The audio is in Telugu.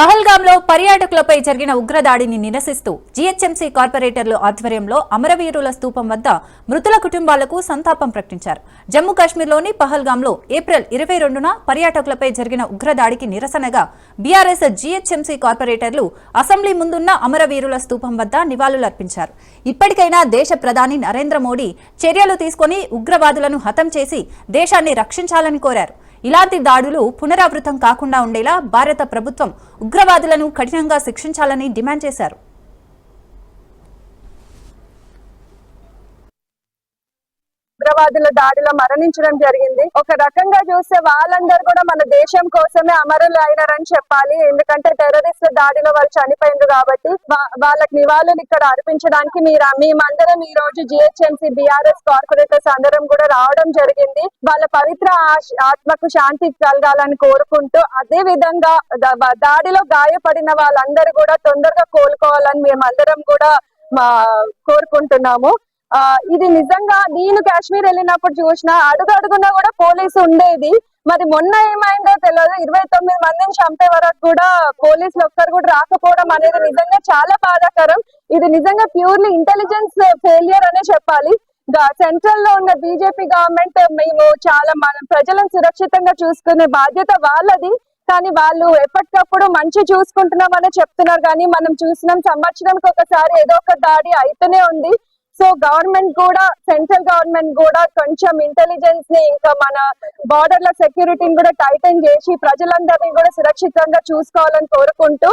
పహల్గాంలో పర్యాటకులపై జరిగిన ఉగ్రదాడిని నిరసిస్తూ జీహెచ్ఎంసీ కార్పొరేటర్లు ఆధ్వర్యంలో అమరవీరుల స్తూపం వద్ద మృతుల కుటుంబాలకు సంతాపం ప్రకటించారు. జమ్మూ కాశ్మీర్లోని పహల్గాంలో ఏప్రిల్ ఇరవై రెండున పర్యాటకులపై జరిగిన ఉగ్రదాడికి నిరసనగా బీఆర్ఎస్ జీహెచ్ఎంసీ కార్పొరేటర్లు అసెంబ్లీ ముందున్న అమరవీరుల స్తూపం వద్ద నివాళులర్పించారు. ఇప్పటికైనా దేశ ప్రధాని నరేంద్ర మోడీ చర్యలు తీసుకొని ఉగ్రవాదులను హతం చేసి దేశాన్ని రక్షించాలని కోరారు. ఇలాంటి దాడులు పునరావృతం కాకుండా ఉండేలా భారత ప్రభుత్వం ఉగ్రవాదులను కఠినంగా శిక్షించాలని డిమాండ్ చేశారు. ఉగ్రవాదుల దాడిలో మరణించడం జరిగింది. ఒక రకంగా చూస్తే వాళ్ళందరూ కూడా మన దేశం కోసమే అమరులు అయినారని చెప్పాలి. ఎందుకంటే టెర్రరిస్ట్ దాడిలో వాళ్ళు చనిపోయిండ్రు కాబట్టి వాళ్ళకి నివాళులు ఇక్కడ అర్పించడానికి మీరు మేమందరం ఈ రోజు జిహెచ్ఎంసీ బిఆర్ఎస్ కార్పొరేటర్స్ అందరం కూడా రావడం జరిగింది. వాళ్ళ పవిత్ర ఆత్మకు శాంతి కలగాలని కోరుకుంటూ అదే విధంగా దాడిలో గాయపడిన వాళ్ళందరూ కూడా తొందరగా కోలుకోవాలని మేమందరం కూడా మా కోరుకుంటున్నాము. ఇది నిజంగా నేను కాశ్మీర్ వెళ్ళినప్పుడు చూసిన అడుగు అడుగునా కూడా పోలీసు ఉండేది. మరి మొన్న ఏమైందో తెలియదు ఇరవై తొమ్మిది మందిని చంపే వరకు కూడా పోలీసులు ఒక్కరు కూడా రాకపోవడం అనేది నిజంగా చాలా బాధాకరం. ఇది నిజంగా ప్యూర్లీ ఇంటెలిజెన్స్ ఫెయిలియర్ అనే చెప్పాలి. సెంట్రల్లో ఉన్న బీజేపీ గవర్నమెంట్ మేము చాలా మన ప్రజలను సురక్షితంగా చూసుకునే బాధ్యత వాళ్ళది. కానీ వాళ్ళు ఎప్పటికప్పుడు మంచి చూసుకుంటున్నామని చెప్తున్నారు. కానీ మనం చూసినాం సంవత్సరానికి ఒకసారి ఏదో ఒక దాడి అయితేనే ఉంది. సో గవర్నమెంట్ కూడా సెంట్రల్ గవర్నమెంట్ కూడా కొంచెం ఇంటెలిజెన్స్ని ఇంకా మన బార్డర్ల సెక్యూరిటీని కూడా టైటన్ చేసి ప్రజలందరినీ కూడా సురక్షితంగా చూసుకోవాలని కోరుకుంటూ